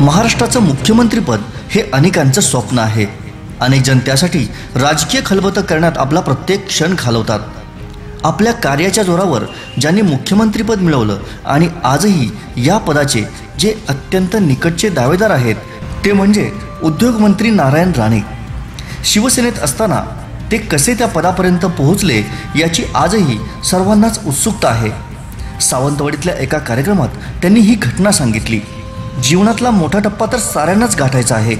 महाराष्ट्राचं मुख्यमंत्रीपद हे अनेकांचं स्वप्न आहे. अनेक जण त्यासाठी राजकीय खलबतं करण्यात आपला प्रत्येक क्षण घालवतात. आपल्या कार्याच्या जोरावर ज्यांनी मुख्यमंत्रीपद मिळवलं आणि आजही या पदाचे जे अत्यंत निकटचे दावेदार आहेत ते म्हणजे उद्योगमंत्री नारायण राणे. शिवसेनेत असताना ते कसे त्या पदापर्यंत पोहोचले याची आजही सर्वांनाच उत्सुकता आहे. सावंतवाडीतल्या एका कार्यक्रमात त्यांनी ही घटना सांगितली. जीवनातला मोठा टप्पा तर साऱ्यांनाच गाठायचा आहे.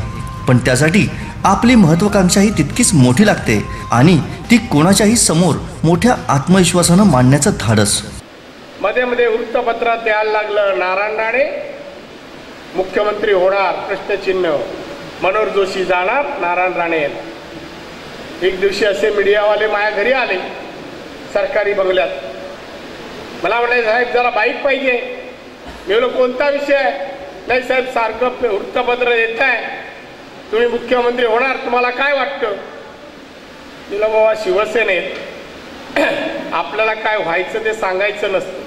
पण त्यासाठी आपली महत्वाकांक्षाही तितकीच मोठी लागते आणि ती कोणाच्याही समोर मोठ्या आत्मविश्वासानं मांडण्याचं धाडस. मध्ये मध्ये वृत्तपत्रात द्यायला लागलं नारायण राणे मुख्यमंत्री होणार प्रश्नचिन्ह. मनोहर जोशी जाणार नारायण राणे एक दिवशी असे मीडियावाले माझ्या घरी आले सरकारी बंगल्यात. मला म्हणाले साहेब जरा बाईक पाहिजे. मी कोणता विषय आहे? नाही साहेब सारखं वृत्तपत्र येत आहे. तुम्ही मुख्यमंत्री होणार तुम्हाला काय वाटतं? तिला बाबा शिवसेनेत आपल्याला काय व्हायचं ते सांगायचं नसतं.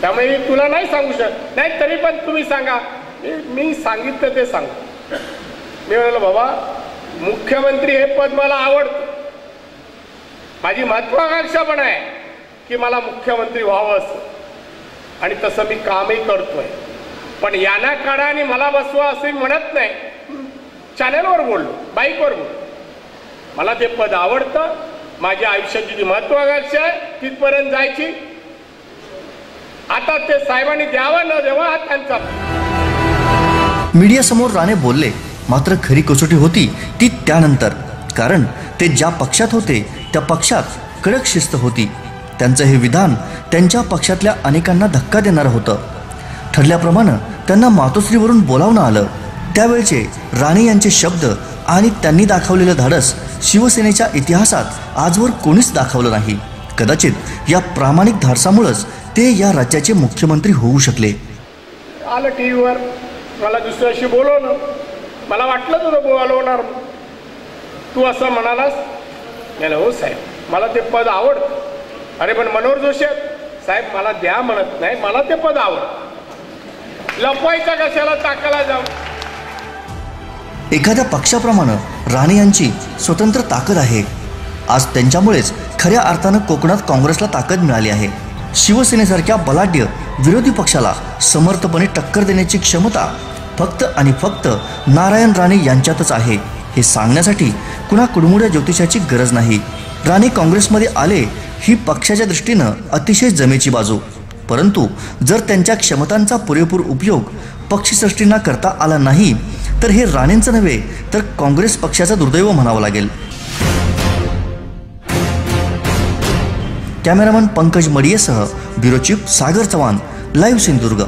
त्यामुळे मी तुला नाही सांगू शकत. नाही तरी पण तुम्ही सांगा. मी मी सांगितलं ते सांगतो मी म्हणालो बाबा मुख्यमंत्री हे पद मला आवडतं. माझी महत्वाकांक्षा पण आहे की मला मुख्यमंत्री व्हावं असं. आणि तसं मी कामही करतोय. पण यांना काढा आणि मला बसवा असं मी म्हणत नाही. चॅनलवर बोललो बाईकवर बोललो. मला ते पद आवडतं माझ्या आयुष्याची जी महत्वाकांक्षा आहे तिथपर्यंत जायची. आता ते साहेबांनी द्यावा न द्यावा हा त्यांचा मीडियासमोर राणे बोलले मात्र खरी कसोटी होती ती त्यानंतर. कारण ते ज्या पक्षात होते त्या पक्षात कडक शिस्त होती. त्यांचं हे विधान त्यांच्या पक्षातल्या अनेकांना धक्का देणारं होतं. ठरल्याप्रमाणे त्यांना मातोश्रीवरून बोलावणं आलं. त्यावेळचे राणे यांचे शब्द आणि त्यांनी दाखवलेलं धाडस शिवसेनेच्या इतिहासात आजवर कोणीच दाखवलं नाही. कदाचित या प्रामाणिक धाडसामुळंच ते या राज्याचे मुख्यमंत्री होऊ शकले. आलं टी व्हीवर मला दुसऱ्याशी बोलवलं. मला वाटलं तुझं बोलवणार. तू असं म्हणालास? नाही हो साहेब. मला ते पद आवडतं. अरे पण मनोहर जोशी साहेब मला द्या म्हणत नाही. मला ते पद आवडतं. लपवायचा कशाला ताकाला जाऊ? एखाद्या पक्षाप्रमाणे राणे यांची स्वतंत्र ताकद आहे. आज त्यांच्यामुळेच खऱ्या अर्थानं कोकणात काँग्रेसला ताकद मिळाली आहे. शिवसेनेसारख्या बलाढ्य विरोधी पक्षाला समर्थपणे टक्कर देण्याची क्षमता फक्त आणि फक्त नारायण राणे यांच्यातच आहे. हे सांगण्यासाठी कुणा कुडमुड्या ज्योतिषाची गरज नाही. राणे काँग्रेसमध्ये आले ही पक्षाच्या दृष्टीनं अतिशय जमेची बाजू. परंतु जर त्यांच्या क्षमतांचा पुरेपूर उपयोग पक्षसृष्टींना करता आला नाही तर हे राणेंचं नव्हे तर काँग्रेस पक्षाचं दुर्दैव म्हणावं लागेल. Cameraman Pankaj मडियेसह bureau chief Sagar Chavan live Sindhudurg.